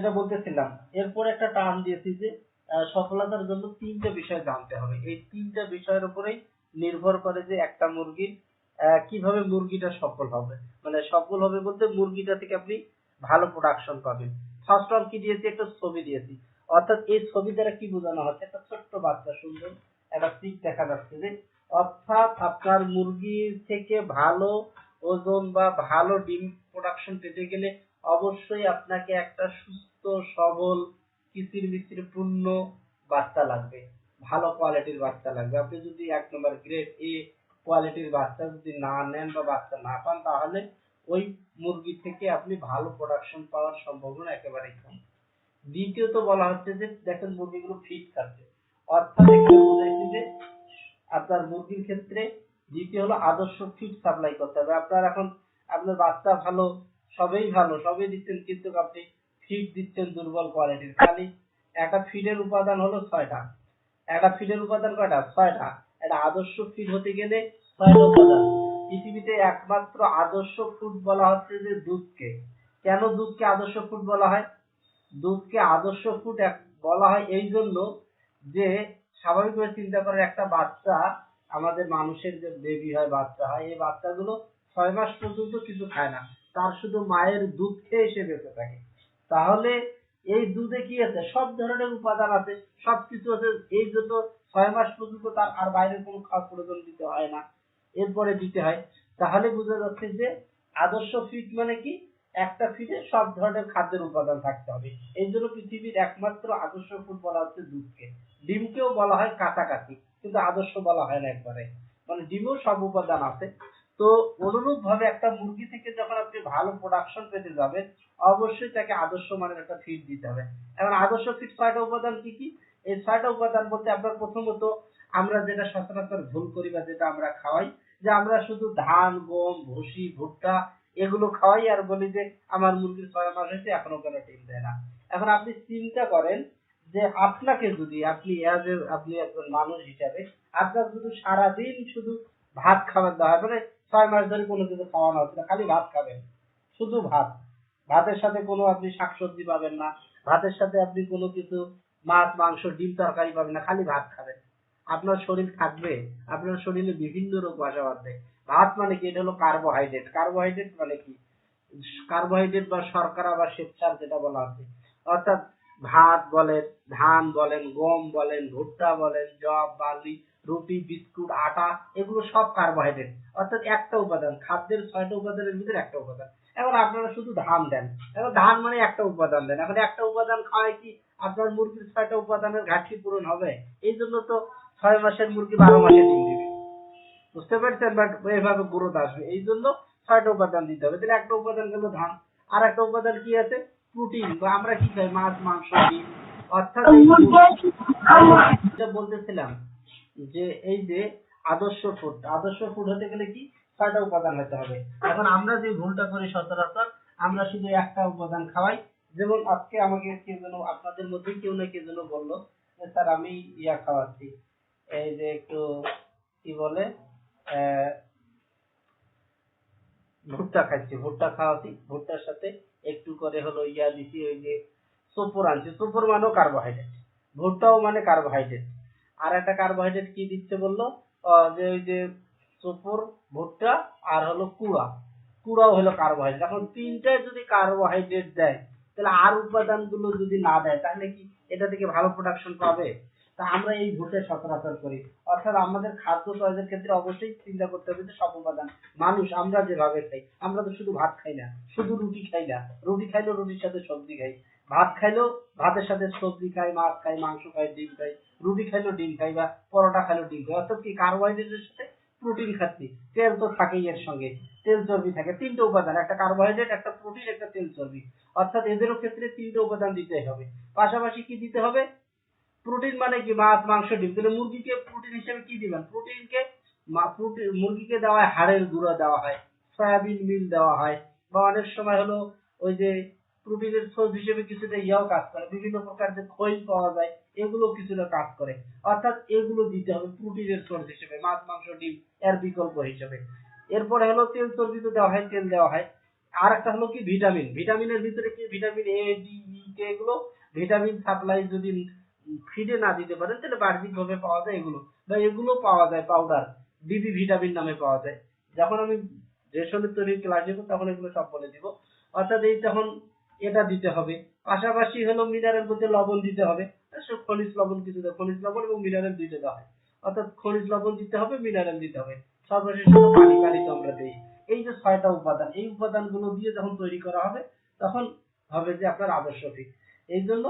যেটা বলতেছিলাম, এরপর একটা টার্ম দিয়েছি যে সফলতার জন্য তিনটা বিষয় জানতে হবে। এই তিনটা বিষয়ের উপরেই নির্ভর করে যে একটা মুরগির কীভাবে মুরগিটা সফল হবে। মানে সফল হবে বলতে মুরগিটা থেকে আপনি ভালো প্রোডাকশন পাবেন। ফার্স্ট অফ কি দিয়েছি? একটা ছবি দিয়েছি। অর্থাৎ এই ছবি দ্বারা কি বোঝানো হচ্ছে? একটা ছোট্ট বাচ্চা সুন্দর, একটা পিক দেখা যাচ্ছে যে, অর্থাৎ আপনার মুরগির থেকে ভালো ওজন বা ভালো ডিম প্রোডাকশন পেতে গেলে অবশ্যই আপনাকে একটা সুস্থ সবল, কিচির মিচির, পূর্ণ বাচ্চা লাগবে। ভালো কোয়ালিটির বাচ্চা লাগবে। আপনি যদি এক নম্বর গ্রেড এ কোয়ালিটির বাচ্চা যদি না নেন বা বাচ্চা না পান, তাহলে ওই মুরগি থেকে আপনি ভালো প্রোডাকশন পাওয়ার সম্ভাবনা একেবারেই কম। দ্বিতীয়ত বলা হচ্ছে যে, দেখেন মুরগিগুলো ফিট খাচ্ছে। অর্থাৎ যে, আপনার মুরগির ক্ষেত্রে দ্বিতীয় হলো আদর্শ ফিড সাপ্লাই করতে হবে। আপনার এখন, আপনার বাচ্চা ভালো, সবই ভালো, সবই দিচ্ছেন, কিন্তু আপনি ফিড দিচ্ছেন দুর্বল কোয়ালিটির খালি একটা ফিডের উপাদান হলো ছয়টা। একটা ফিডের উপাদান কয়টা? ছয়টা। একটা আদর্শ ফিড হতে গেলে ছয়টা উপাদান। পৃথিবীতে একমাত্র আদর্শ ফুড বলা হচ্ছে যে দুধকে। কেন দুধকে আদর্শ ফুড বলা হয়? দুধকে আদর্শ ফুড বলা হয় এই জন্য যে স্বাভাবিকভাবে চিন্তা করেন একটা বাচ্চা আমাদের মানুষের যে বেবি হয়, বাচ্চা হয়, এই বাচ্চাগুলো ছয় মাস পর্যন্ত কিছু খায় না। তার শুধু মায়ের দুধ খেয়ে সে বেঁচে থাকে। তাহলে এই দুধে কি আছে? সব ধরনের উপাদান আছে, সবকিছু আছে, এই জন্য ছয় মাস পর্যন্ত তার আর বাইরের কোনো খাওয়ার প্রয়োজন দিতে হয় না। এরপরে দিতে হয়। তাহলে বোঝা যাচ্ছে যে আদর্শ ফিট মানে কি? একটা ফিডে সব ধরনের খাদ্যের উপাদান থাকতে হবে। এই জন্য পৃথিবীর একমাত্র আদর্শ ফুড বলা হচ্ছে দুধকে। ডিমকেও বলা হয় কাছাকাছি কিন্তু আদর্শ বলা হয় না একবারে। মানে ডিমেও সব উপাদান আছে। তো অনুরূপ ভাবে একটা মুরগি থেকে যখন আপনি ভালো প্রোডাকশন পেতে যাবেন, অবশ্যই তাকে আদর্শ মানের একটা ফিড দিতে হবে। এখন আদর্শ ফিড ছয়টা উপাদান কি কি? এই ছয়টা উপাদান বলতে আপনার প্রথমত আমরা যেটা সচরাচর ভুল করি বা যেটা আমরা খাওয়াই, যে আমরা শুধু ধান, গম, ভুসি, ভুট্টা এগুলো খাওয়াই আর বলি যে আমার মুরগির ছয় মাস হয়েছে, এখনও কেন ডিম দেয় না। এখন আপনি চিন্তা করেন যে আপনাকে যদি আপনি আপনি একজন মানুষ হিসাবে আপনার শুধু সারাদিন শুধু ভাত খাবার দেওয়া হয় মানে ছয় মাস ধরে কোনো কিছু হচ্ছে না, খালি ভাত খাবেন। শুধু ভাত। ভাতের সাথে কোনো আপনি শাকসবজি পাবেন না। ভাতের সাথে আপনি কোনো কিছু, মাছ, মাংস, ডিম তরকারি পাবেন না, খালি ভাত খাবেন। আপনার শরীর থাকবে, আপনার শরীরে বিভিন্ন রোগ বাসা বাঁধবে। ভাত মানে কি? এটা হলো কার্বোহাইড্রেট কার্বোহাইড্রেট মানে কি? কার্বোহাইড্রেট বা শর্করা বা শ্বেতসার যেটা বলা হচ্ছে অর্থাৎ ভাত বলেন, ধান বলেন, গম বলেন, ভুট্টা বলেন জব বার্লি রুটি বিস্কুট আটা এগুলো সব কার্বোহাইড্রেট অর্থাৎ একটা উপাদান খাদ্যের ছয়টা উপাদানের ভিতরে একটা উপাদান। এখন আপনারা শুধু ধান দেন। এখন ধান মানে একটা উপাদান দেন। এখন একটা উপাদান খাওয়ায় কি আপনার মুরগির ছয়টা উপাদানের ঘাটতি পূরণ হবে? এই জন্য তো ছয় মাসের মুরগি বারো মাসে ডিম দিবে। বুঝতে পারছেন? বাট এভাবে গ্রোথ আসবে। এই জন্য ছয়টা উপাদান দিতে হবে। তাহলে একটা উপাদান গেল ধান। আর একটা উপাদান কি আছে? প্রোটিন বা আমরা কি খাই? মাছ মাংস ডিম। অর্থাৎ বলতেছিলাম যে এই যে আদর্শ ফুড আদর্শ ফুড হতে গেলে কি? ছয়টা উপাদান হতে হবে। এখন আমরা যে ভুলটা করি সচরাচর, আমরা শুধু একটা উপাদান খাওয়াই। যেমন আজকে আমাকে কে যেন, আপনাদের মধ্যে কেউ না কে যেন বলল যে, স্যার, আমি ইয়া খাওয়াচ্ছি। এই যে একটু কি বলে ভুট্টা খাচ্ছি। ভুট্টা খাওয়াচ্ছি। ভুট্টার সাথে একটু করে হলো ইয়া দিছি, ওই যে সুপুর আনছি। সুপুর মানেও কার্বোহাইড্রেট ভুট্টাও মানে কার্বোহাইড্রেট আর একটা কার্বোহাইড্রেট কি দিচ্ছে বলল? যে ওই যে সুপুর ভুট্টা আর হলো কুড়া। কুড়াও হলো কার্বোহাইড্রেট এখন তিনটায় যদি কার্বোহাইড্রেট দেয়, তাহলে আর উপাদানগুলো যদি না দেয়, তাহলে কি এটা থেকে ভালো প্রোডাকশন পাবে? তা আমরা এই ভুটে সচরাচর করি। অর্থাৎ আমাদের খাদ্য চয়েসের ক্ষেত্রে অবশ্যই চিন্তা করতে হবে যে সব উপাদান, মানুষ, আমরা যেভাবে খাই, আমরা তো শুধু ভাত খাই না, শুধু রুটি খাই না। রুটি খাইলেও রুটির সাথে সবজি খাই। ভাত খাইলেও ভাতের সাথে সবজি খাই, মাছ খাই, মাংস খাই, ডিম খাই। রুটি খাইলেও ডিম খাই বা পরোটা খাইলেও ডিম খাই, অর্থাৎ কি কার্বোহাইড্রেটের সাথে প্রোটিন খাচ্ছি, তেল তো থাকেই এর সঙ্গে, তেল চর্বি থাকে, তিনটে উপাদান, একটা কার্বোহাইড্রেট, একটা প্রোটিন, একটা তেল চর্বি, অর্থাৎ এদেরও ক্ষেত্রে তিনটে উপাদান দিতে হবে। পাশাপাশি কি দিতে হবে? প্রোটিন মানে কি? মাছ, মাংস, ডিম। তাহলে মুরগিকে প্রোটিন হিসেবে কি দিবেন? প্রোটিনকে মুরগিকে দেওয়া হয় হাড়ের গুঁড়ো দেওয়া হয়, সয়াবিন মিল দেওয়া হয়, বা অনেক সময় হলো ওই যে প্রোটিনের সোর্স হিসেবে কিছুটা ইয়াও কাজ করে, বিভিন্ন প্রকার যে খৈল পাওয়া যায় এগুলো কিছুটা কাজ করে। অর্থাৎ এগুলো দিতে হবে প্রোটিনের সোর্স হিসেবে, মাছ, মাংস, ডিম, এর বিকল্প হিসেবে। এরপরে হলো তেল চর্বি তো দেওয়া হয়, তেল দেওয়া হয়। আর একটা হলো কি? ভিটামিন ভিটামিনের ভিতরে কি? Vitamin A D E K এগুলো ভিটামিন সাপ্লাই যদি ফিডে না দিতে পারেন, তাহলে বাহ্যিক ভাবে পাওয়া যায় এগুলো। বা এগুলো পাওয়া যায় পাউডার বিবি ভিটামিন নামে পাওয়া যায়। যখন আমি রেশনের তৈরি ক্লাস দেবো তখন এগুলো সব বলে দিব। অর্থাৎ এই তখন এটা দিতে হবে। পাশাপাশি হলো মিনারেল বলতে লবণ দিতে হবে। খনিজ লবণ কিছু দেয়, খনিজ লবণ এবং মিনারেল দুইটা দেওয়া হয়। অর্থাৎ খনিজ লবণ দিতে হবে, মিনারেল দিতে হবে। সর্বশেষ হলো পানি পানি তো আমরা দিই। এই যে ছয়টা উপাদান, এই উপাদানগুলো দিয়ে যখন তৈরি করা হবে, তখন হবে যে আপনার আবশ্যকই এই জন্য